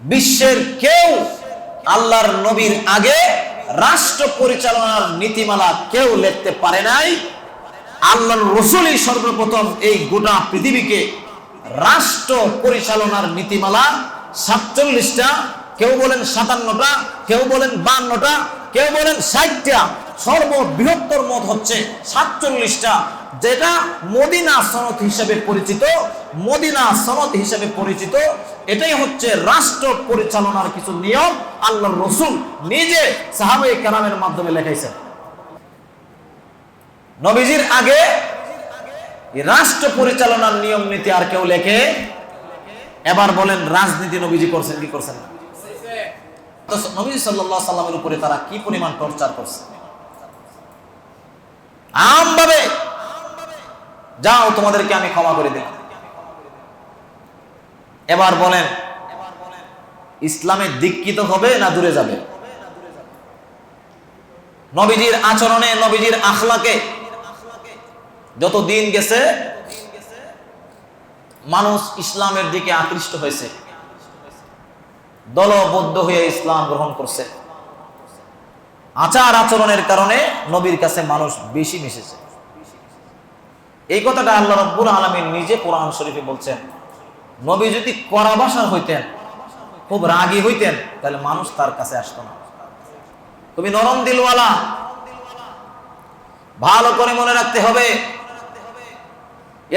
বিশ্বের কেউ আল্লাহর নবীর আগে রাষ্ট্র পরিচালনার নীতিমালা কেউ লিখতে পারে নাই। আল্লাহর রসুলই সর্বপ্রথম এই গোটা পৃথিবীকে রাষ্ট্র পরিচালনার নীতিমালা সাতচল্লিশটা, কেউ বলেন সাতান্নটা, কেউ বলেন বান্নটা, কেউ বলেন ষাটটা সর্ববৃহত্তর মত হচ্ছে সাতচল্লিশটা, যেটা মদিনা সনদ হিসেবে পরিচিত, মদিনা সনদ হিসেবে পরিচিত। এটাই হচ্ছে রাষ্ট্র পরিচালনার কিছু নিয়ম আল্লাহ রসুল নিজে সাহাবে কালামের মাধ্যমে লেখাইছেন। নবীজির আগে রাষ্ট্র পরিচালনার নিয়ম নীতি আর কেউ লেখে? এবার বলেন, রাজনীতি নবীজি করছেন কি করছেন না? তো নবীজি সাল্লাল্লাহু সাল্লামের উপরে তারা কি পরিমাণ টর্চার করছে? আমভাবে যাও, তোমাদেরকে আমি ক্ষমা করে দিলাম এবার বলেন ইসলামে দীক্ষিত হবে না দূরে যাবে? নবীজির আচরণে, নবীজির আখলাকে যত দিন গেছে, মানুষ ইসলামের দিকে আকৃষ্ট হয়েছে। দলবদ্ধ হয়ে ইসলাম গ্রহণ করছে। আচার আচরণের কারণে নবীর কাছে মানুষ বেশি মিশেছে। এই কথাটা আল্লাহ রব্বুল আলমীর নিজে কোরআন শরীফে বলছেন, নবী যদি কড়া ভাষার হইতেন, খুব রাগী হইতেন, তাহলে মানুষ তার কাছে আসতো না। তুমি নরম দিলওয়ালা, ভালো করে মনে রাখতে হবে,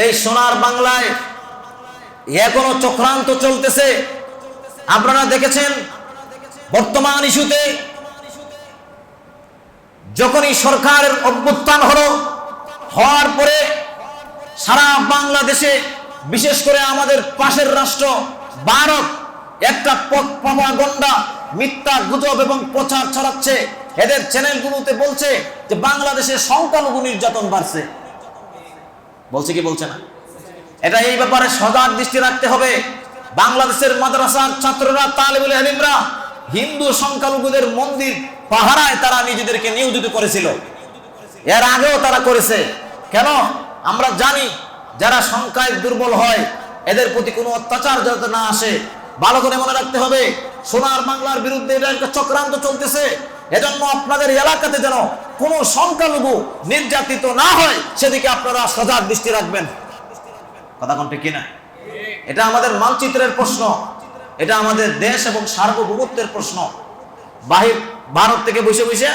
এই সোনার বাংলায় এখনও চক্রান্ত চলতেছে। আপনারা দেখেছেন, বর্তমান ইস্যুতে যখনই সরকারের অভ্যুত্থান হলো, হওয়ার পরে সারা বাংলাদেশে, বিশেষ করে আমাদের পাশের রাষ্ট্র, ভারত, একটা প্রপাগন্ডা মিথ্যা গুজব এবং প্রচার ছড়াচ্ছে। এদের চ্যানেলগুলোতে বলছে যে বাংলাদেশে সংখ্যালঘু নির্যাতন বাড়ছে। বলছে কি বলছে না? এটা এই ব্যাপারে সজাগ দৃষ্টি রাখতে হবে। বাংলাদেশের মাদ্রাসার ছাত্ররা, তালেবুল হালিমরা হিন্দু সংখ্যালঘুদের মন্দির পাহারায় তারা নিজেদেরকে নিয়োজিত করেছিল। এর আগেও তারা করেছে। কেন? আমরা জানি যারা সংখ্যায় দুর্বল হয়, এদের প্রতি কোনো অত্যাচার যাতে না আসে। ভালো করে মনে রাখতে হবে, সোনার বাংলার বিরুদ্ধে এটা একটা চক্রান্ত চলতেছে। এজন্য আপনাদের এলাকাতে যেন কোনো সংখ্যালঘু নির্যাতিত না হয়, সেদিকে আপনারা সজাগ দৃষ্টি রাখবেন। কথা কোনটা কিনা? এটা আমাদের মানচিত্রের প্রশ্ন। এটা আমাদের দেশ এবং সার্বভৌমত্বের প্রশ্ন। বাহির ভারত থেকে বসে বসে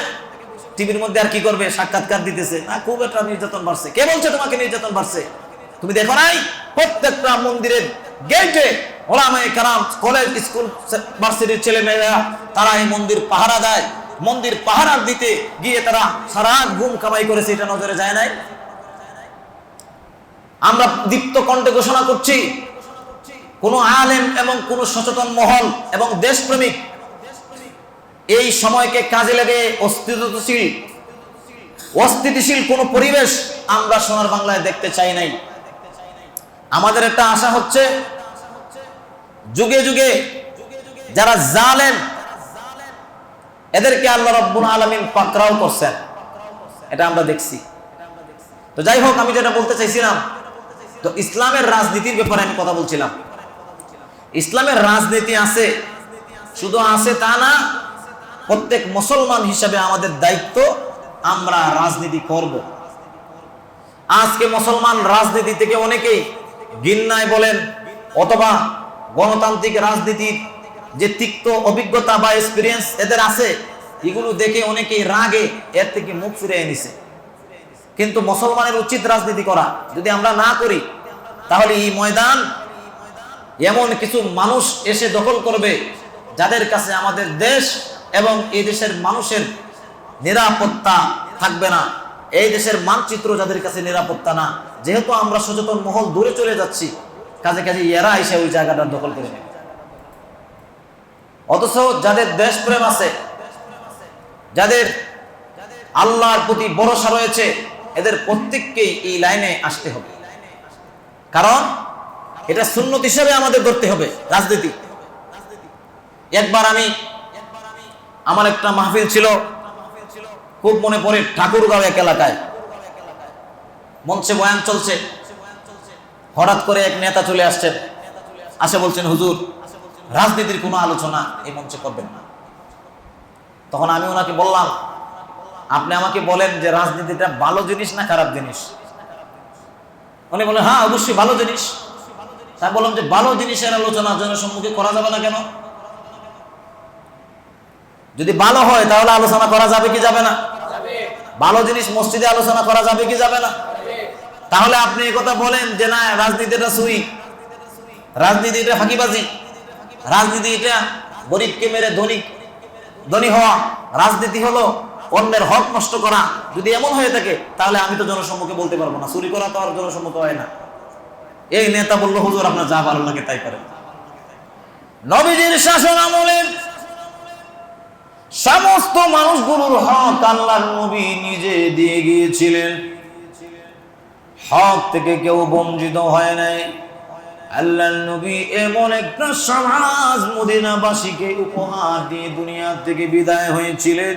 টিভির মধ্যে আর কি করবে? সাক্ষাৎকার দিতেছে। না, খুব একটা নির্যাতন বাড়ছে। কে বলছে তোমাকে নির্যাতন বাড়ছে? তুমি দেখো নাই? প্রত্যেকটা মন্দিরের গেটে ওলামায়ে কারাম কলেজ স্কুল ভার্সিটির ছেলে মেয়েরা তারা এই মন্দির পাহারা দেয়। মন্দির পাহারা দিতে গিয়ে তারা সারা ঘুম কামাই করেছে, এটা নজরে যায় নাই? আমরা দীপ্ত কণ্ঠে ঘোষণা করছি, কোন আলেম এবং কোন সচেতন মহল এবং দেশপ্রেমিক এই সময়কে কাজে লাগে অস্তিত্বশীল। অস্থিতিশীল কোন পরিবেশ আমরা সোনার বাংলায় দেখতে চাই নাই। আমাদের একটা আশা হচ্ছে, যুগে যুগে যারা জালেন এদেরকে আল্লাহ রব্বুল আলমিন পাকরাও করছেন। এটা আমরা দেখছি। তো যাই হোক, আমি যেটা বলতে চাইছিলাম, তো ইসলামের রাজনীতির ব্যাপারে আমি কথা বলছিলাম। ইসলামের রাজনীতি আছে, শুধু আছে তা না প্রত্যেক মুসলমান হিসাবে আমাদের দায়িত্ব, আমরা রাজনীতি করব। আজকে মুসলমান রাজনীতি থেকে অনেকেই গিন্নায় বলেন, অথবা গণতান্ত্রিক রাজনীতির যে তিক্ত অভিজ্ঞতা বা এক্সপিরিয়েন্স এদের আছে, এগুলো দেখে অনেকেই রাগে, এর থেকে মুখ ফিরে এনেছে কিন্তু মুসলমানের উচিত রাজনীতি করা। যদি আমরা না করি, তাহলে এই ময়দান এমন কিছু মানুষ এসে দখল করবে, যাদের কাছে আমাদের দেশ এবং এই দেশের মানুষের নিরাপত্তা থাকবে না। এই দেশের মানচিত্র যাদের কাছে নিরাপত্তা না, যেহেতু আমরা সচেতন মহল দূরে চলে যাচ্ছি, কাজে কাজে এরা এসে ওই জায়গাটা দখল করে নেবে। অথচ যাদের দেশ প্রেম আছে, যাদের আল্লাহর প্রতি ভরসা রয়েছে, এদের প্রত্যেককেই এই লাইনে আসতে হবে। কারণ এটা সুন্নত হিসেবে আমাদের ধরতে হবে, রাজনীতি। একবার আমি আমার একটা মাহফিল ছিল, খুব মনে পড়ে ঠাকুরগাঁও এক এলাকায়। মঞ্চে বয়ান চলছে। হঠাৎ করে এক নেতা চলে আসছেন আসে বলছেন, হুজুর, রাজনীতির কোনো আলোচনা এই মঞ্চে করবেন না। তখন আমি ওনাকে বললাম, আপনি আমাকে বলেন যে রাজনীতিটা ভালো জিনিস না খারাপ জিনিস? উনি বলেন হ্যাঁ অবশ্যই ভালো জিনিস। তাই বললাম যে, ভালো জিনিসের আলোচনা জনসম্মুখে করা যাবে না কেন? যদি ভালো হয়, তাহলে আলোচনা করা যাবে কি যাবে না? ভালো জিনিস মসজিদে আলোচনা করা যাবে কি যাবে না? তাহলে আপনি কথা বলেন যে না, রাজনীতিটা সুই। রাজনীতি এটা ফাঁকিবাজি। রাজনীতি এটা গরিবকে মেরে ধনী ধনী হওয়া। রাজনীতি হলো অন্যের হক নষ্ট করা। যদি এমন হয়ে থাকে, তাহলে আমি তো জনসম্মুখে বলতে পারব না। চুরি করা তো আর জনসম্মুখ হয় না। এই নেতা বলল, হুজুর, আপনার যা ভালো লাগে তাই করেন। নবীজির শাসন আমলে সমস্ত মানুষগুলোর হক আল্লাহর নবী নিজে দিয়ে গিয়েছিলেন। হক থেকে কেউ বঞ্চিত হয় নাই। আল্লাহ নবী এমন একটা সমাজ মদিনাবাসীকে উপহার দিয়ে দুনিয়া থেকে বিদায় হয়েছিলেন।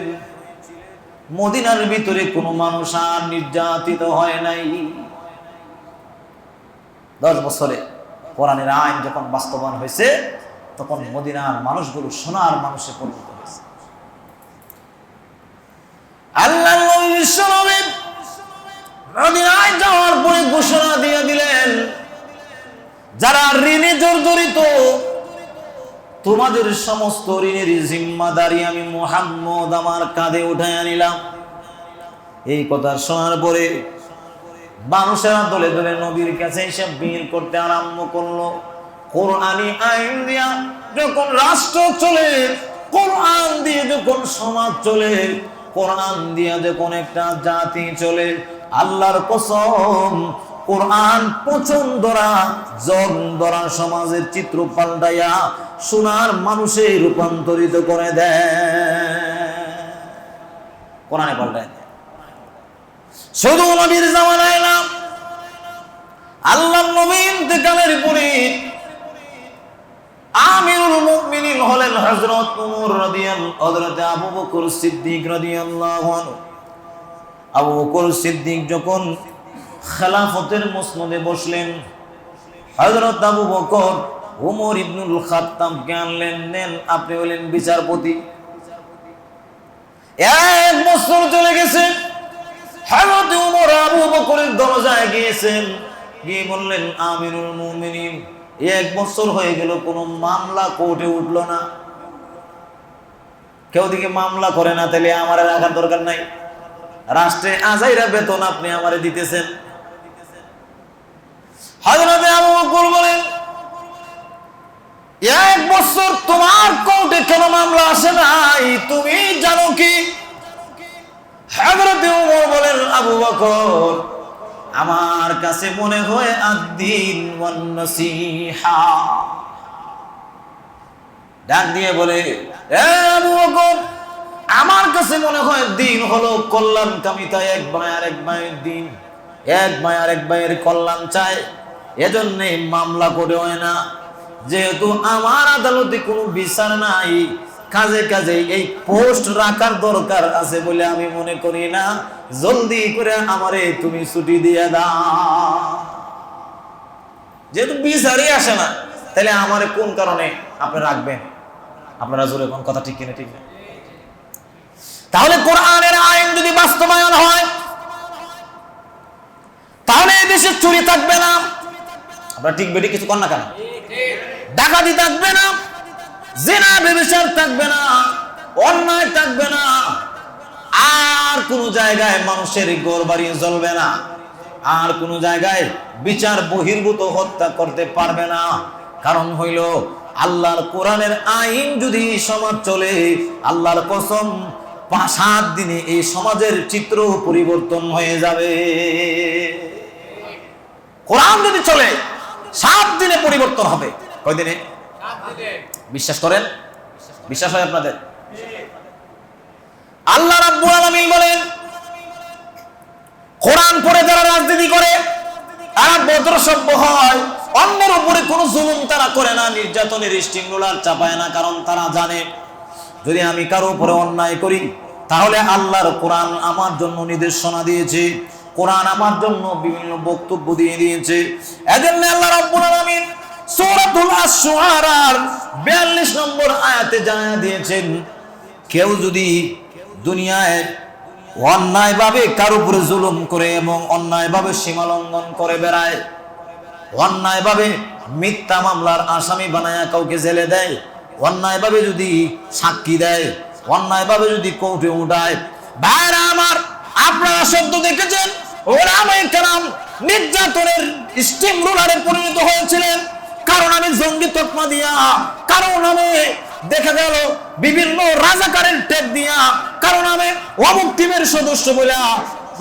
মদিনার ভিতরে কোনো মানুষ আর নির্যাতিত হয় নাই। দশ বছরে কোরআনের আইন যখন বাস্তবায়ন হয়েছে, তখন মদিনার মানুষগুলো সোনার মানুষে পরিণত হয়েছে আল্লাহ যাওয়ার পরে ঘোষণা দিয়ে দিলেন, যারা ঋণে জর্জরিত, তোমাদের সমস্ত ঋণের জিম্মাদারি আমি মোহাম্মদ আমার কাঁধে এই কথা শোনার পরে মানুষেরা দলে দলে নবীর কাছে এসে ভিড় করতে আরম্ভ করল। কোরআনি আইন দিয়া যখন রাষ্ট্র চলে, কোরআন দিয়ে যখন সমাজ চলে কোরআন দিয়া যখন একটা জাতি চলে, আল্লাহর কসম, কোরআন পছন্দরা জন ধরা সমাজের চিত্র পাল্টাইয়া সোনার মানুষে রূপান্তরিত করে দেয়। কোরআনে পাল্টায় শুধু নবীর জামানায় না আল্লাহ নবী ইন্তেকালের পরে আমিরুল মুমিনিন হলেন হযরত ওমর রাদিয়াল্লাহু আবু বকর সিদ্দিক রাদিয়াল্লাহু আনহু। আবু বকর সিদ্দিক যখন খেলাফতের মসনদে বসলেন, হযরত আবু বকর ওমর ইবনুল নেন, আপনি হলেন বিচারপতি। এক বছর চলে গেছে, হযরত ওমর আবু বকরের দরজায় গিয়েছেন, গিয়ে বললেন, আমিরুল মুমিনিন, এক বছর হয়ে গেল, কোনো মামলা কোর্টে উঠল না। কেউ দিকে মামলা করে না, তাহলে আমার রাখার দরকার নাই। রাষ্ট্রে আজাইরা বেতন আপনি আমারে দিতেছেন। এক বছর তোমার কোর্টে কেন মামলা আসে নাই? তুমি জানো কি? বলেন, আবু আমার কাছে মনে হয় আদিন ডাক দিয়ে বলে আমার কাছে মনে হয় দিন হলো কল্যাণ কামিতা এক ভাই আর এক ভাইয়ের দিন। এক ভাই আর এক ভাইয়ের কল্যাণ চায় এজন্য মামলা করে হয় না। যেহেতু আমার আদালতে কোনো বিচার নাই, কাজে কাজে এই পোস্ট রাখার দরকার আছে বলে আমি মনে করি না। জলদি করে আমারে তুমি ছুটি দিয়ে দাও। যেহেতু বিচারই আসে না, তাহলে আমারে কোন কারণে আপনি রাখবেন? আপনারা জোরে কোন কথা ঠিক কিনা ঠিক না? তাহলে কোরআনের আইন যদি বাস্তবায়ন হয়, তাহলে এই দেশে চুরি থাকবে না। আমরা ঠিক বেটি কিছু না কেন? ডাকাতি থাকবে না, জেনা ব্যবচার থাকবে না, অন্যায় থাকবে না। আর কোন জায়গায় মানুষের গোর বাড়ি জ্বলবে না। আর কোন জায়গায় বিচার বহির্ভূত হত্যা করতে পারবে না। কারণ হইল আল্লাহর কোরআনের আইন যদি সমাজ চলে, আল্লাহর কসম সাত দিনে এই সমাজের চিত্র পরিবর্তন হয়ে যাবে। কোরআন যদি চলে, সাত দিনে পরিবর্তন হবে। কয়দিনে বিশ্বাস করেন? বিশ্বাস হয় আপনাদের? আল্লাহ রাব্বুল আলামিন বলেন, কোরআন পড়ে যারা রাজনীতি করে, তারা বদ্র সভ্য হয়। অন্যের উপরে কোনো জুলুম তারা করে না, নির্যাতনের স্টিমুলার চাপায় না, কারণ তারা জানে, যদি আমি কারও উপরে অন্যায় করি, তাহলে আল্লাহর কোরআন আমার জন্য নির্দেশনা দিয়েছে, কোরআন আমার জন্য বিভিন্ন বক্তব্য দিয়ে দিয়েছে। এজন্য আল্লাহ রাব্বুল আলামিন সূরাতুল আশ-শুআরার 42 নম্বর আয়াতে জানা দিয়েছেন, কেউ যদি দুনিয়ায় অন্যায়ভাবে কারও উপরে জুলুম করে এবং অন্যায়ভাবে সীমা লঙ্ঘন করে বেড়ায় অন্যায়ভাবে মিথ্যা মামলার আসামি বানায়া কাউকে জেলে দেয়, অন্যায়ভাবে যদি সাক্ষী দেয়, অন্যায়ভাবে যদি কোর্টে উঠায়। ভাইরা আমার, আপনারা শব্দ দেখেছেন নির্যাতনের রোলারে পরিণত হয়েছিলেন। কারণ আমি জঙ্গি তকমা দিয়া, কারণ আমি দেখা গেল বিভিন্ন রাজাকারের টেপ দিয়া, কারণ আমি অমুক টিমের সদস্য বলে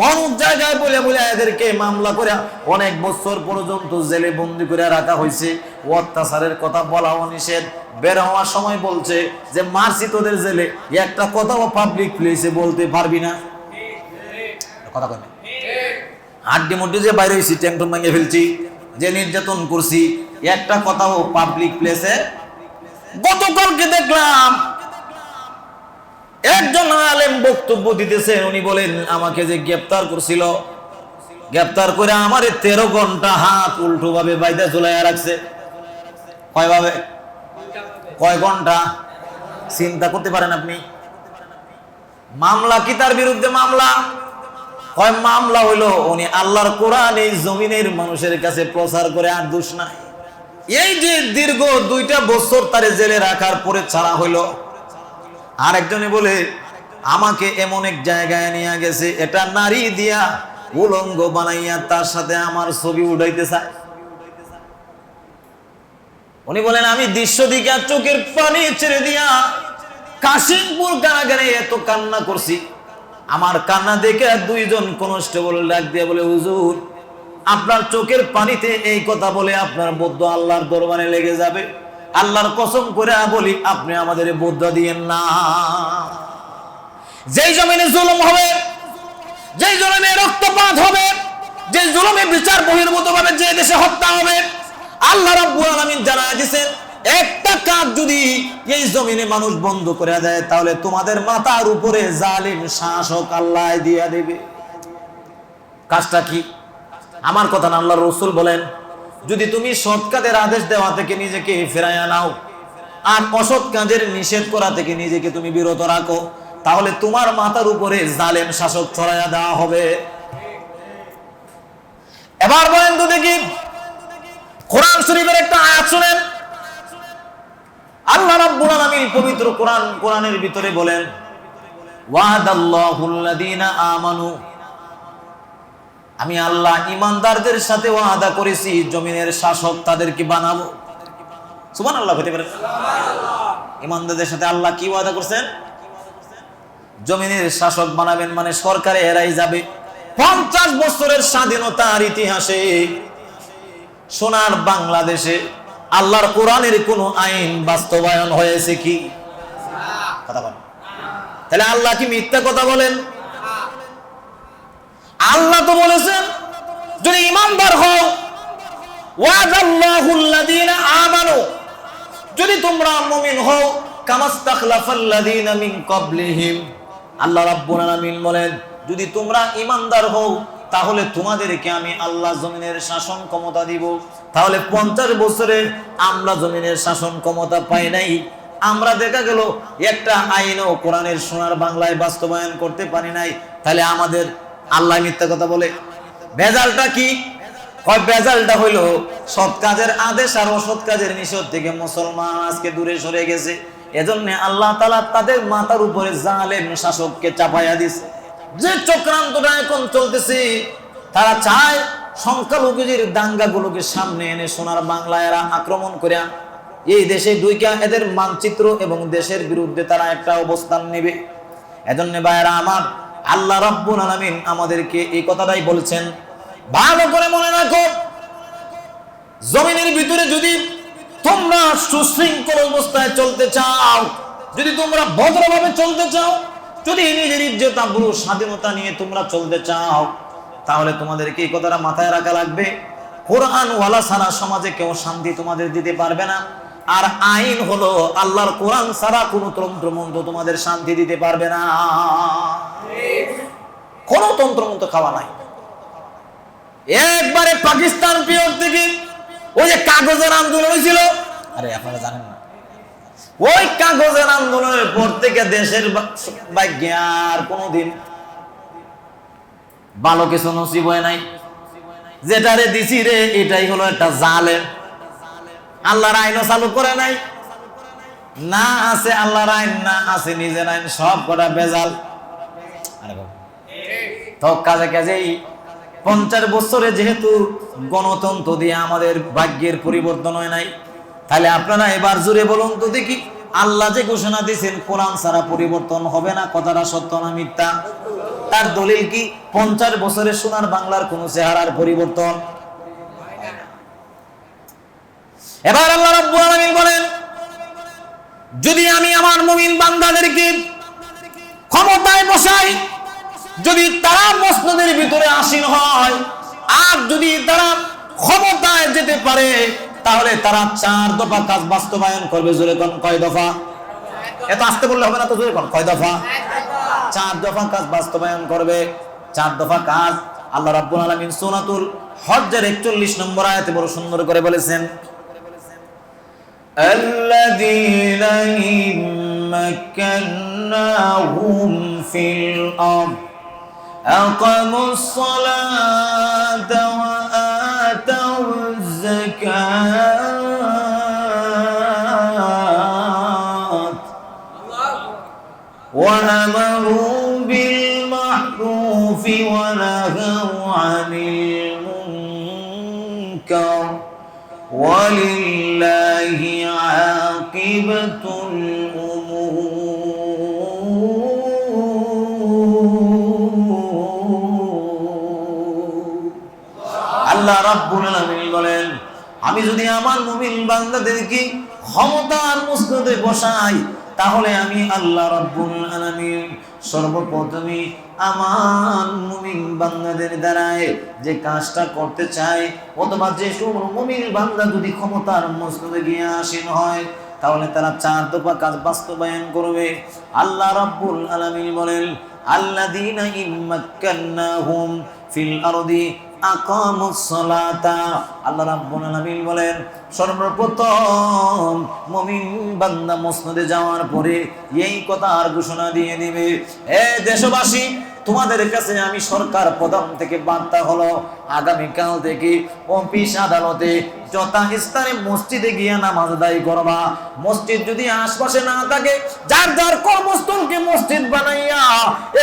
অমুক জায়গায় বলে বলে এদেরকে মামলা করে অনেক বছর পর্যন্ত জেলে বন্দি করে রাখা হয়েছে। অত্যাচারের কথা বলাও নিষেধ। বের হওয়ার সময় বলছে যে, মারছি তোদের জেলে। একটা কথাও পাবলিক প্লেসে বলতে পারবি না। কথা হাড্ডি মুড্ডি যে বাইরে হয়েছি, ট্যাংটন ভেঙে ফেলছি, যে নির্যাতন করছি, একটা কথাও পাবলিক প্লেসে গতকালকে দেখলাম একজন আলেম বক্তব্য দিতেছেন উনি বলেন, আমাকে যে গ্রেপ্তার করছিল, গ্রেপ্তার করে আমার তেরো ঘণ্টা হাত উল্টো ভাবে বাইদে ঝুলাইয়া রাখছে। কয় ভাবে কয় ঘণ্টা? চিন্তা করতে পারেন আপনি। মামলা কি তার বিরুদ্ধে মামলা? হয় মামলা হইল, উনি আল্লাহর কোরআন এই জমিনের মানুষের কাছে প্রচার করে আর দোষ নাই। এই যে দীর্ঘ দুইটা বছর তারে জেলে রাখার পরে ছাড়া হইল আর একজনে বলে, আমাকে এমন এক জায়গায় নিয়ে গেছে, এটা নারী দিয়া উলঙ্গ বানাইয়া তার সাথে আমার ছবি উঠাইতে চায়। উনি বলেন, আমি দৃশ্য দিকে চোখের পানি ছেড়ে দিয়া কাশিমপুর কারাগারে এত কান্না করছি। আমার কান্না দেখে দুইজন কনস্টেবল ডাক দিয়ে বলে, হুজুর, আপনার চোখের পানিতে এই কথা বলে আপনার বদ্ধ আল্লাহর দরবারে লেগে যাবে। আল্লাহর কসম করে বলি, আপনি আমাদের বদ্ধ দিয়েন না। যেই জমিনে জুলুম হবে, যেই জমিনে রক্তপাত হবে যে জুলুমে বিচার বহির্ভূত ভাবে যে দেশে হত্যা হবে, আল্লাহ রাব্বুল আলামিন জানায় দিয়েছেন, একটা কাজ যদি এই জমিনে মানুষ বন্ধ করে দেয়, তাহলে তোমাদের মাথার উপরে জালিম শাসক আল্লাহ দিয়া দেবে। কাজটা কি? আমার কথা না আল্লাহ রসুল বলেন যদি তুমি সৎ কাজের আদেশ দেওয়া থেকে নিজেকে ফেরাইয়া নাও, আর অসৎ কাজের নিষেধ করা থেকে নিজেকে তুমি বিরত রাখো, তাহলে তোমার মাথার উপরে জালেম শাসক ছড়াইয়া দেওয়া হবে। এবার বলেন তো দেখি, কোরআন শরীফের একটা আয়াত শুনেন। আল্লাহ রাব্বুল আলামিন পবিত্র কোরআন, কোরআনের ভিতরে বলেন, ওয়াদাল্লাহুল্লাযীনা আমানু আমি আল্লাহ ইমানদারদের সাথে ওয়াদা করেছি জমিনের শাসক তাদেরকে বানাবো। সুবহানাল্লাহ হতে পারে ইমানদারদের সাথে আল্লাহ কি ওয়াদা করছেন? জমিনের শাসক বানাবেন মানে সরকারে এরাই যাবে। পঞ্চাশ বছরের স্বাধীনতার ইতিহাসে সোনার বাংলাদেশে আল্লাহর কোরআনের কোন আইন বাস্তবায়ন হয়েছে কি? কথা বলেন। তাহলে আল্লাহ কি মিথ্যা কথা বলেন? আল্লাহ তো বলেছেন, যদি ইমানদার হও ওয়াদাল্লাহুল্লাযীনা আমানু, যদি তোমরা মুমিন হও, কামাস্তাখলাফাল্লাযীনা মিন ক্বাবলিহিম। আল্লাহ রাব্বুল আলামিন বলেন, যদি তোমরা ইমানদার হও, তাহলে তোমাদেরকে আমি আল্লাহ জমিনের শাসন ক্ষমতা দিব। তাহলে পঞ্চাশ বছরে আমরা জমিনের শাসন ক্ষমতা পাই নাই। আমরা দেখা গেল, একটা আইনও কোরআনের সোনার বাংলায় বাস্তবায়ন করতে পারি নাই। তাহলে আমাদের আল্লাহ মিথ্যা কথা বলে। ভেজালটা কি? হয় বেজালটা হইল সৎ কাজের আদেশ আর অসৎ কাজের নিষেধ থেকে মুসলমান আজকে দূরে সরে গেছে। এজন্য আল্লাহ তালা তাদের মাথার উপরে জালেম শাসককে চাপাইয়া দিছে। যে চক্রান্তটা এখন চলতেছে, তারা চায় সংখ্যালঘুদের দাঙ্গাগুলোকে সামনে এনে সোনার বাংলায় এরা আক্রমণ করে এই দেশে দুইটা এদের মানচিত্র এবং দেশের বিরুদ্ধে তারা একটা অবস্থান নেবে। এজন্য ভাইয়েরা আমার আল্লাহ রাব্বুল আলামিন আমাদেরকে এই কথাটাই বলছেন। ভালো করে মনে রাখো, জমিনের ভিতরে যদি তোমরা সুশৃঙ্খল অবস্থায় চলতে চাও, যদি তোমরা ভদ্রভাবে চলতে চাও, যদি নিজের ইজ্জত, আব্রু, স্বাধীনতা নিয়ে তোমরা চলতে চাও, তাহলে তোমাদেরকে এই কথাটা মাথায় রাখা লাগবে। কোরআন ওয়ালা সারা সমাজে কেউ শান্তি তোমাদের দিতে পারবে না। আর আইন হলো আল্লাহর কোরআন ছাড়া কোনো তন্ত্রমন্ত্র তোমাদের শান্তি দিতে পারবে না। কোনো তন্ত্রমন্ত্র খাওয়া নাই। একবারে পাকিস্তান পিওর থেকে ওই যে কাগজের আন্দোলন হয়েছিল। আরে আপনারা জানেন না। ওই কাগজের আন্দোলনের পর থেকে দেশের আর কোনোদিন ভালো কিছু নসিব হয় নাই। যেটারে দিছি রে, এটাই হলো একটা জালেম। আল্লাহর আইনও চালু করে নাই? না আছে আল্লাহর আইন, না আছে নিজের আইন, সব কটা বেজাল। কাজে কাজেই পঞ্চাশ বছরে যেহেতু গণতন্ত্র দিয়ে আমাদের ভাগ্যের পরিবর্তন হয় নাই, তাহলে আপনারা এবার জুড়ে বলুন তো দেখি, আল্লাহ যে ঘোষণা দিয়েছেন, কোরআন ছাড়া পরিবর্তন হবে না, কথাটা সত্য না মিথ্যা? তার দলিল কি? পঞ্চাশ বছরের সোনার বাংলার কোন চেহারার পরিবর্তন? এবার আল্লাহ রাব্বুল আলামিন বলেন, যদি আমি আমার মুমিন বান্দাদেরকে ক্ষমতায় বসাই, যদি তারা মসনদের ভিতরে আসীন হয়, আর যদি তারা ক্ষমতায় যেতে পারে, তাহলে তারা চার দফা কাজ বাস্তবায়ন করবে জোরে কোন, কয় দফা? এত আসতে বললে হবে না তো জোরে কোন, কয় দফা? চার দফা কাজ বাস্তবায়ন করবে, চার দফা কাজ আল্লাহ রাব্বুল আলামিন সূরাতুল হজ্জের 41 নম্বর আয়াতে বড় সুন্দর করে বলেছেন الذين إن مكناهم في الأرض. أقاموا الصلاة وآتوا الزكاة. وأمروا بالمعروف ونهوا عن المنكر. ولله عاقبة الأمور আল্লাহ রাব্বুল আলামিন বলেন আমি যদি আমার মুমিন বান্দাদেরকে ক্ষমতার মসনদে বসাই তাহলে আমি আল্লাহ রাব্বুল আলামিন সর্বপ্রথমে আমার মুমিন বান্দাদের দ্বারায় যে কাজটা করতে চাই অথবা যে সব মুমিন বান্দা যদি ক্ষমতার মসনদে গিয়ে আসীন হয় তাহলে তারা চার দফা কাজ বাস্তবায়ন করবে। আল্লাহ রাব্বুল আলামিন বলেন, আল্লাযীনা ইম্মাক্কান্নাহুম ফিল আরদি আল্লাহ রাব্বুল আলামিন বলেন, সর্বপ্রথম মুমিন বান্দা মসনদে যাওয়ার পরে এই কথার ঘোষণা দিয়ে দিবে। এ দেশবাসী তোমাদের কাছে আমি সরকার প্রধান থেকে বার্তা হলো, আগামীকাল থেকে অফিস আদালতে যথা স্থানে মসজিদে গিয়ে নামাজ আদায় করবা মসজিদ যদি আশপাশে না থাকে, যার যার কর্মস্থলকে মসজিদ বানাইয়া,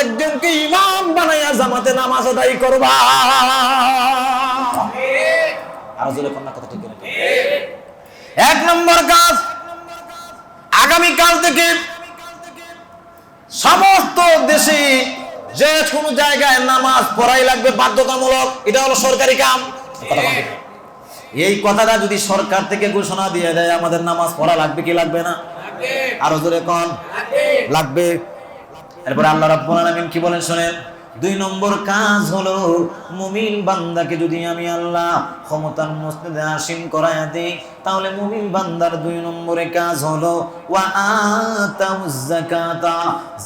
একজনকে ইমাম বানাইয়া জামাতে নামাজ আদায় করবা আর জোরে কন্যা কথা ঠিক? এক নম্বর কাজ, আগামীকাল থেকে সমস্ত দেশে যে কোনো জায়গায় নামাজ পড়াই লাগবে বাধ্যতামূলক এটা হলো সরকারি কাম। এই কথাটা যদি সরকার থেকে ঘোষণা দিয়ে দেয় আমাদের নামাজ পড়া লাগবে কি লাগবে না? আরও জোরে কন। লাগবে। এরপরে আল্লাহ রাব্বুল আলামিন কি বলেন শুনেন? দুই নম্বর কাজ হলো মুমিন বান্দাকে যদি আমি আল্লাহ ক্ষমতার মসজিদে আসীন করাইয়া দিই, তাহলে মুমিন বান্দার দুই নম্বরে কাজ হলো, ওয়া যাকাতা।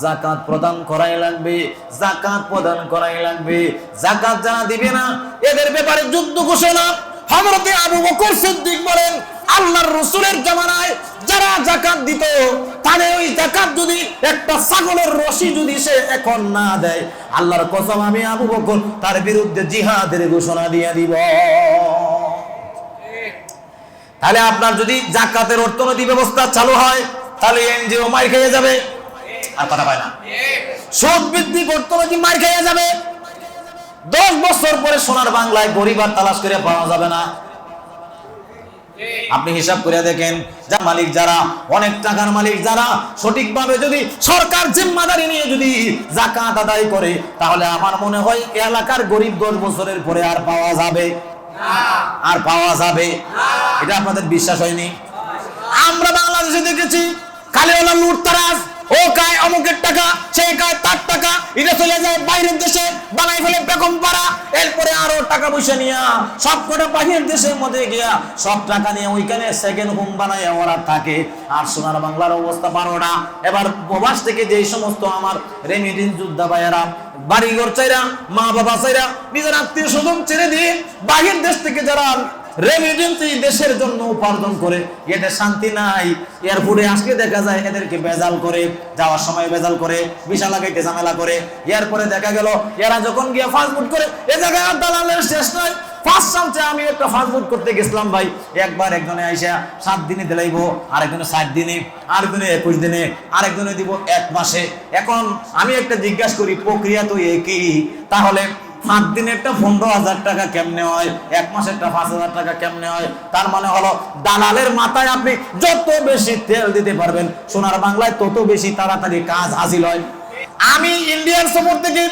যাকাত প্রদান করাই লাগবে, যাকাত প্রদান করাই লাগবে। যাকাত যারা দিবে না, এদের ব্যাপারে যুদ্ধ ঘোষণা। হযরতে আবু বকর সিদ্দিক বলেন আল্লাহর রসুলের জামানায় যারা জাকাত দিত তাহলে ওই জাকাত যদি একটা ছাগলের রশি যদি সে এখন না দেয় আল্লাহর কসম আমি আবু বকর তার বিরুদ্ধে জিহাদের ঘোষণা দিয়ে দিব। তাহলে আপনার যদি জাকাতের অর্থনৈতিক ব্যবস্থা চালু হয় তাহলে এনজিও মার খেয়ে যাবে। আর কথা পায় না। সুদ ভিত্তিক অর্থনীতি মার খেয়ে যাবে। দশ বছর পরে সোনার বাংলায় গরিব আর তালাশ করে পাওয়া যাবে না। আপনি হিসাব করে দেখেন, যা মালিক যারা, অনেক টাকার মালিক যারা, সঠিকভাবে যদি সরকার জিম্মাদারি নিয়ে যদি জাকাত আদায় করে, তাহলে আমার মনে হয় এলাকার গরিব দশ বছরের পরে আর পাওয়া যাবে। আর পাওয়া যাবে। এটা আপনাদের বিশ্বাস হয়নি? আমরা বাংলাদেশে দেখেছি, কালিওয়ালা লুটতারাজ ও কায় অমুকের টাকা, সে কায় তার টাকা। এটা চলে যায় বাইরের দেশে বানাই ফেলে বেগম পাড়া। এরপরে আরও টাকা পয়সা নিয়ে সব কটা বাহিরের দেশের মধ্যে গিয়া সব টাকা নিয়ে ওইখানে সেকেন্ড হোম বানায় ওরা থাকে। আর সোনার বাংলার অবস্থা বারোটা। এবার প্রবাস থেকে যেই সমস্ত আমার রেমিডিন যোদ্ধা ভাইয়েরা, বাড়িঘর চাইরা মা বাবা চাইরা নিজের আত্মীয় স্বজন ছেড়ে দিয়ে বাহির দেশ থেকে যারা রেমিটেন্স এই দেশের জন্য উপার্জন করে। এদের শান্তি নাই। এয়ারপোর্টে আসলে দেখা যায় এদেরকে বেজাল করে, যাওয়ার সময় বেজাল করে বিশা লাগাইতে ঝামেলা করে। এরপরে দেখা গেল, এরা যখন গিয়ে ফাস্টফুড করে, এ জায়গায় দালালের শেষ নয় ফার্স্ট চান্সে আমি একটা ফাস্টফুড করতে গেছিলাম ভাই। একবার একজনে আইসা সাত দিনে দিলাইবো, আরেকজনে ষাট দিনে, আরেকজনে একুশ দিনে, আরেকজনে দিব এক মাসে। এখন আমি একটা জিজ্ঞাসা করি, প্রক্রিয়া তো একই। তাহলে সাত দিনেরটা পনেরো হাজার টাকা কেমনে হয়? এক মাসেরটা পাঁচ হাজার টাকা কেমনে হয়? তার মানে হলো, দালালের মাথায় আপনি যত বেশি তেল দিতে পারবেন, সোনার বাংলায় তত বেশি তাড়াতাড়ি কাজ হাসিল হয়। আমি ইন্ডিয়ার সফর থেকে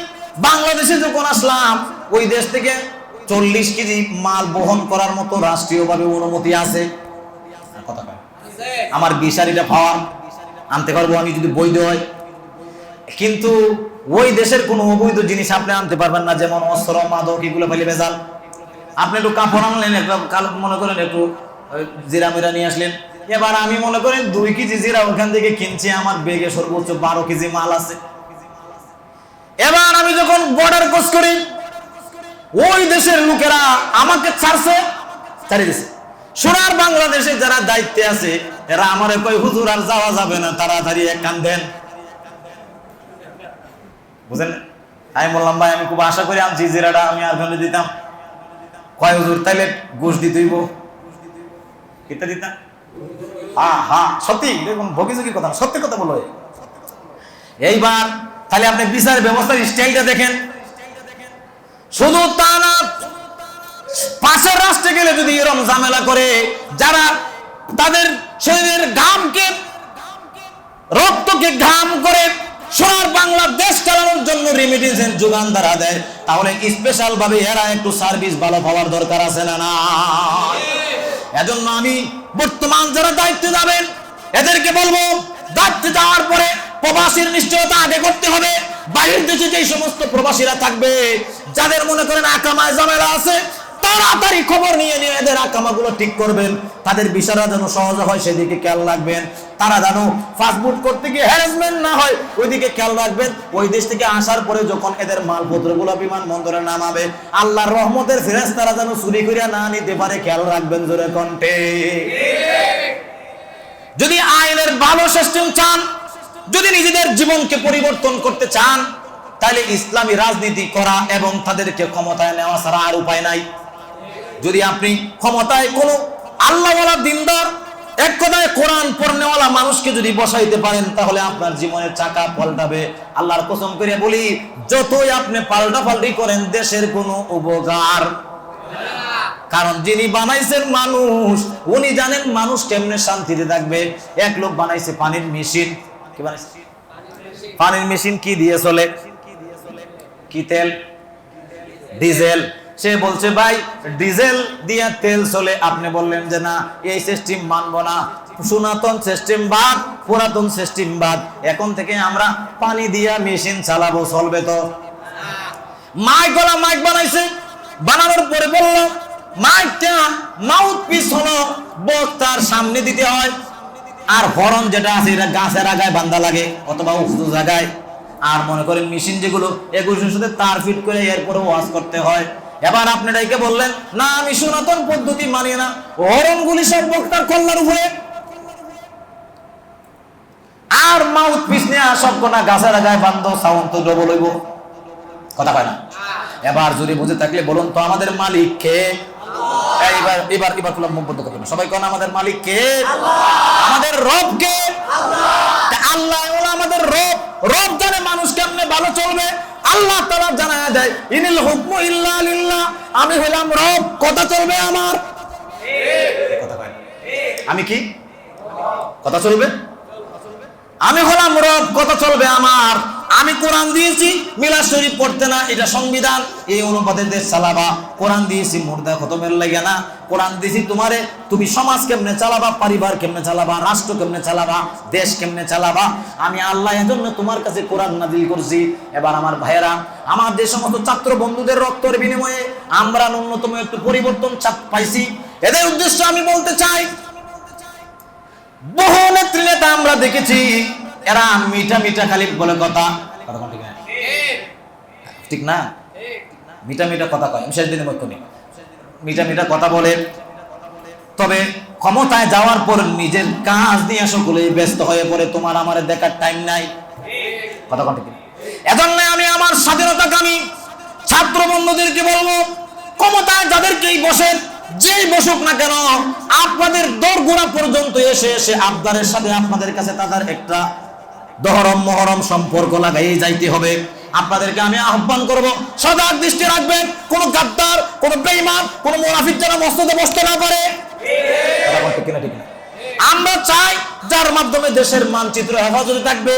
বাংলাদেশে যখন আসলাম, ওই দেশ থেকে চল্লিশ কেজি মাল বহন করার মতো রাষ্ট্রীয়ভাবে অনুমতি আছে। কথা আমার বিশারিটা পাওয়ার আনতে পারব আমি যদি বৈধ হয়। কিন্তু ওই দেশের কোনো অবৈধ জিনিস আপনি আনতে পারবেন না, যেমন অস্ত্র, মাদক, এগুলো ফেলে ভেজাল। আপনি একটু কাপড় আনলেন, একটু কালো মনে করেন, একটু জিরা মিরা নিয়ে আসলেন। এবার আমি মনে করেন দুই কেজি জিরা ওখান থেকে কিনছি, আমার বেগে সর্বোচ্চ বারো কেজি মাল আছে। এবার আমি যখন বর্ডার ক্রস করি, ওই দেশের লোকেরা আমাকে ছাড়ছে ছাড়ি দিছে। সোনার বাংলাদেশে যারা দায়িত্বে আছে, এরা আমার কই হুজুর, আর যাওয়া যাবে না, তাড়াতাড়ি এক কান দেন। বুঝেন? আমি বললাম, ভাই, আমি খুব আশা করি আনছি, জিরাটা আমি আর ফেলে দিতাম। কয়, হুজুর, তাইলে ঘুষ দিতেইব। কিতা দিতাম? হ্যাঁ হ্যাঁ সত্যি, দেখুন ভগিযোগী কথা সত্যি কথা বলো এইবার তাহলে আপনি বিচার ব্যবস্থার স্টাইলটা দেখেন। শুধু তা না, পাশের রাষ্ট্রে গেলে যদি এরকম ঝামেলা করে, যারা তাদের শরীরের ঘামকে, রক্তকে ঘাম করে সোনার বাংলাদেশ চালানোর জন্য রেমিটেন্সের যোগান তারা দেয়। তাহলে স্পেশাল ভাবে এরা একটু সার্ভিস ভালো পাওয়ার দরকার আছে না না? এজন্য আমি বর্তমান যারা দায়িত্বে যাবেন, এদেরকে বলব, দায়িত্বে যাওয়ার পরে প্রবাসীর নিশ্চয়তা আগে করতে হবে। বাইরের দেশে যে সমস্ত প্রবাসীরা থাকবে, যাদের মনে করেন আকামায় ঝামেলা আছে তাড়াতাড়ি খবর নিয়ে নিয়ে এদের আকামাগুলো ঠিক করবেন। তাদের বিচারা যেন সহজ হয়, সেদিকে খেয়াল রাখবেন। তারা যেন ফাস্টফুড করতে গিয়ে হ্যারাসমেন্ট না হয়, ওইদিকে খেয়াল রাখবেন। ওই দেশ থেকে আসার পরে যখন এদের মালপত্রগুলো বিমান বন্দরে নামাবে, আল্লাহর রহমতের ফেরেস তারা যেন চুরি করিয়া না নিতে পারে, খেয়াল রাখবেন জোরে কণ্ঠে। যদি আইনের ভালো সিস্টেম চান, যদি নিজেদের জীবনকে পরিবর্তন করতে চান, তাহলে ইসলামী রাজনীতি করা এবং তাদেরকে ক্ষমতায় নেওয়া ছাড়া আর উপায় নাই। যদি আপনি ক্ষমতায় কোনো আল্লাহওয়ালা দিনদার, এক কথায় কোরআন পড়নেওয়ালা মানুষকে যদি বসাইতে পারেন, তাহলে আপনার জীবনের চাকা পাল্টাবে। আল্লাহর কসম করে বলি, যতই আপনি পাল্টা পাল্টি করেন, দেশের কোনো উপকার। কারণ যিনি বানাইছেন মানুষ, উনি জানেন মানুষ কেমনে শান্তিতে থাকবে। এক লোক বানাইছে পানির মেশিন। কি বানাইছে? পানির মেশিন কি দিয়ে চলে? কি তেল? ডিজেল। সে বলছে, ভাই, ডিজেল দিয়ে তেল চলে। আপনি বললেন যে, না, এই সিস্টেম মানব না। সনাতন সিস্টেম বাদ, পুরাতন সিস্টেম বাদ। এখন থেকে আমরা পানি দিয়া মেশিন চালাবো, চলবে তো? মাইক গলা মাইক বানাইছে। বানানোর পরে বলল, মাইকটা মাউথ পিস হলো বক্তার সামনে দিতে হয়। আর হরন যেটা আছে, এটা গাছের আগায় বান্ধা লাগে, অথবা উঁচু জায়গায়। আর মনে করেন মেশিন যেগুলো সাথে তার ফিট করে এরপরে ওয়াশ করতে হয়। এবার আপনি এটাকে বললেন না আমি সনাতন পদ্ধতি মানি না। হরনগুলি সব বক্তার কল্যাণ উপরে। আর মাউথ পিস নিয়ে সব কোনা গাছের আগায় বান্ধ সাউন্ড তো ডবল হইব। কথা কয় না? এবার যদি বুঝে থাকলে বলুন তো আমাদের মালিক কে? এবার এবার এবার খুলে মুখ বন্ধ করবেন। সবাই কোন আমাদের মালিক কে? আমাদের রব কে? আল্লাহ। আমাদের রব। রব জানে মানুষ কেমনে ভালো চলবে। আল্লাহ তালা জানা যায় ইনিল হুকম ইল্লা লিল্লাহ। আমি হইলাম রব, কথা চলবে আমার। আমি কি? কথা চলবে? আমি হলাম রব, কথা চলবে আমার। আমি কোরআন দিয়েছি, মিলাদ শরীফ পড়তে না, এটা সংবিধান। এই অনুপাতে দেশ চালাবা। কোরআন দিয়েছি মুর্দা খতমের লাগে না। কোরআন দিয়েছি তোমারে, তুমি সমাজ কেমনে চালাবা, পরিবার কেমনে চালাবা, রাষ্ট্র কেমনে চালাবা, দেশ কেমনে চালাবা? আমি আল্লাহ এজন্য তোমার কাছে কোরআন নাজিল করছি। এবার আমার ভাইয়েরা, আমার যে সমস্ত ছাত্র বন্ধুদের রক্তের বিনিময়ে আমরা ন্যূনতম একটু পরিবর্তন পাইছি। এদের উদ্দেশ্য আমি বলতে চাই, বহু নেত্রী নেতা আমরা দেখেছি এরা মিঠা মিঠা খালি বলে কথা। ঠিক না? ঠিক না? মিঠা মিঠা কথা কয়। শেষ দিনে মক্ষ নেই মিঠা মিঠা কথা বলে। তবে ক্ষমতায় যাওয়ার পর নিজের কাজ নিয়ে সকলেই ব্যস্ত হয়ে পড়ে। তোমার আমার দেখার টাইম নাই। কথা কথা ঠিক এজন্য আমি আমার স্বাধীনতাকামী ছাত্র বন্ধুদেরকে বলব, ক্ষমতায় যাদেরকেই বসেন যেই বসুক না কেন, আপনাদের দোরগোড়া পর্যন্ত এসে এসে আবদারের সাথে আপনাদের কাছে তাদের একটা দহরম, মহরম সম্পর্ক লাগাই যাইতে হবে। আপনাদেরকে আমি আহ্বান করব, সজাগ দৃষ্টি রাখবেন, কোন গাদ্দার, কোন বেঈমান, কোন মুনাফিক যেন মসজিদে বসতে না পারে। আমরা চাই যার মাধ্যমে দেশের মানচিত্র হেফাজতে থাকবে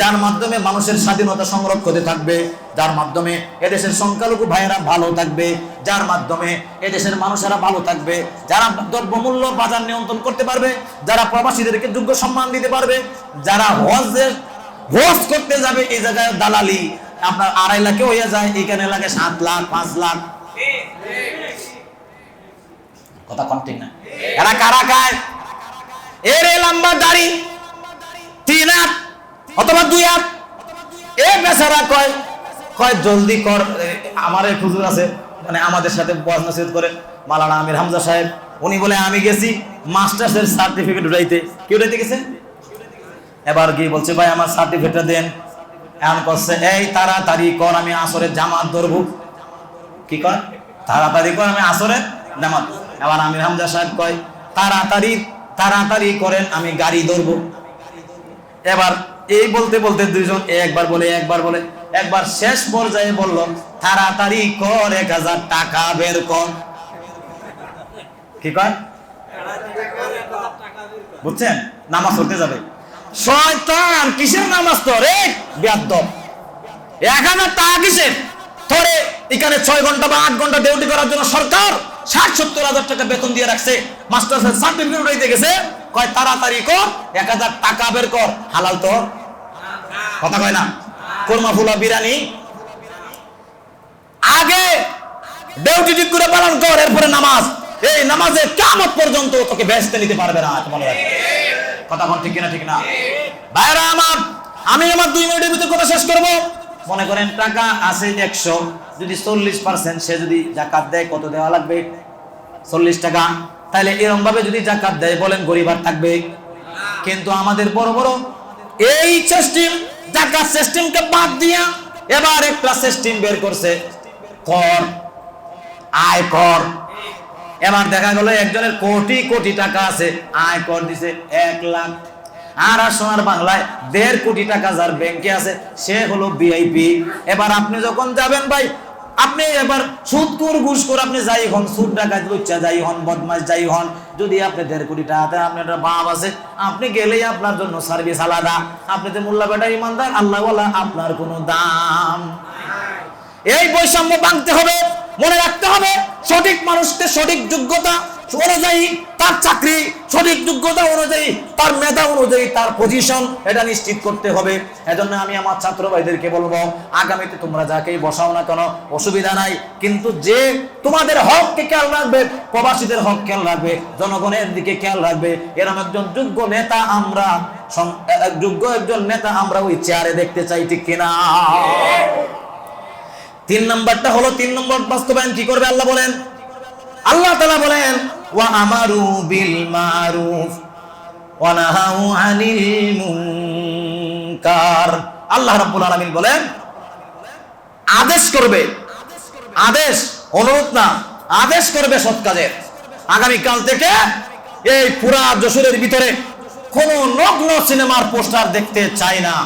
যার মাধ্যমে মানুষের স্বাধীনতা সংরক্ষিত থাকবে, যার মাধ্যমে এদেশের সংখ্যালঘু ভাইয়েরা ভালো থাকবে, যার মাধ্যমে এদেশের মানুষেরা ভালো থাকবে, যারা দ্রব্যমূল্য বাজার নিয়ন্ত্রণ করতে পারবে, যারা প্রবাসীদেরকে যোগ্য সম্মান দিতে পারবে, যারা হজের হজ করতে যাবে এই জায়গায় দালালি, আপনার আড়াই লাখে হয়ে যায়, এখানে লাগে সাত লাখ, পাঁচ লাখ। কথা কম ঠিক না? এরা কারা খায়? এর লম্বা দাড়ি তিন অথবা দুই হাত। এ বেচারা কয় কয়, জলদি কর। আমার এক হুজুর আছে মানে আমাদের সাথে বয়াজ নসিহত করে। মালানা আমির হামজা সাহেব, উনি বলে, আমি গেছি মাস্টার্সের সার্টিফিকেট উঠাইতে। কি উঠাইতে গেছে? এবার গিয়ে বলছে, ভাই, আমার সার্টিফিকেটটা দেন। এমন করছে এই তাড়াতাড়ি কর, আমি আসরে জামাত ধরবো। কি কর তাড়াতাড়ি কর, আমি আসরে জামাত এবার আমির হামজা সাহেব কয়, তাড়াতাড়ি তাড়াতাড়ি করেন, আমি গাড়ি ধরবো। এবার এই বলতে বলতে দুইজন একবার বলে একবার বলে। একবার শেষ পর্যায়ে বলল, তাড়াতাড়ি কর, এক হাজার টাকা বের কর। কি কয় বুঝছেন? নামাজ পড়তে যাবে। শয়তান কিসের নামাজ তো রে এক হাজার টাকা কিসের? ধরে এখানে ছয় ঘণ্টা বা আট ঘণ্টা ডিউটি করার জন্য সরকার ষাট সত্তর হাজার টাকা বেতন দিয়ে রাখছে। মাস্টার সার্টিফিকেট উঠাইতে গেছে। কয়, তাড়াতাড়ি কর, এক হাজার টাকা বের কর। হালাল তোর কথা কয় না? কোরমা ফুলা বিরানি? আগে ডিউটি ঠিক করে পালন কর এরপরে নামাজ। এই নামাজে কামত পর্যন্ত তোকে ব্যস্ত নিতে পারবে না রাখ কথা বল, ঠিক কিনা, ঠিক না? ভাইরা আমার, আমি আমার দুই মিনিটের ভিতরে কথা শেষ করব। মনে করেন, টাকা আছে একশো, যদি চল্লিশ পার্সেন্ট সে যদি জাকাত দেয়, কত দেওয়া লাগবে? চল্লিশ টাকা। তাহলে এরকম ভাবে যদি জাকাত দেয়, বলেন গরিব আর থাকবে। কিন্তু আমাদের বড় বড় এই সিস্টেম জাকাত সিস্টেমকে বাদ দিয়া এবার একটা সিস্টেম বের করছে। কর। আয় কর। এবার দেখা গেল একজনের কোটি কোটি টাকা আছে, আয় কর দিছে এক লাখ। আর আর সোনার বাংলায় দেড় কোটি টাকা যার ব্যাংকে আছে, সে হলো ভিআইপি এবার আপনি যখন যাবেন ভাই আপনি এবার সুদকুর ঘুষখোর আপনি যাই হন, সুদ ডাকাত লুচ্চা যাই হন বদমাস যাই হন, যদি আপনি দেড় কোটি টাকাতে আপনার একটা বাপ আছে, আপনি গেলেই আপনার জন্য সার্ভিস আলাদা। আপনি তো মোল্লা বেটা ইমানদার, আল্লাহ বলা আপনার কোনো দাম এই বৈষম্য ভাঙতে হবে, মনে রাখতে হবে, সঠিক মানুষকে সঠিক যোগ্যতা অনুযায়ী তার চাকরি, সঠিক যোগ্যতা অনুযায়ী, তার মেধা অনুযায়ী, তার পজিশন এটা নিশ্চিত করতে হবে। এজন্য আমি আমার ছাত্র ভাইদেরকে বলব, আগামীতে তোমরা যাকেই বসাও না কেন, অসুবিধা নাই। কিন্তু যে তোমাদের হককে খেয়াল রাখবে, প্রবাসীদের হক খেয়াল রাখবে, জনগণের দিকে খেয়াল রাখবে এরকম একজন যোগ্য নেতা আমরা যোগ্য একজন নেতা আমরা ওই চেয়ারে দেখতে চাই, ঠিক কিনা? তিন নম্বরটা হলো, তিন নম্বর বাস্তবায়ন কি করবে আল্লাহ বলেন? আল্লাহ তালা বলেন মারুফ ওয়া নাহাউ আনিল মুনকার আল্লাহ রাব্বুল আলামিন বলেন, আদেশ করবে, আদেশ, অনুরোধ না, আদেশ করবে সৎ কাজের। আগামী কাল থেকে এই পুরা যশোরের ভিতরে কোন নগ্ন সিনেমার পোস্টার দেখতে চাই না।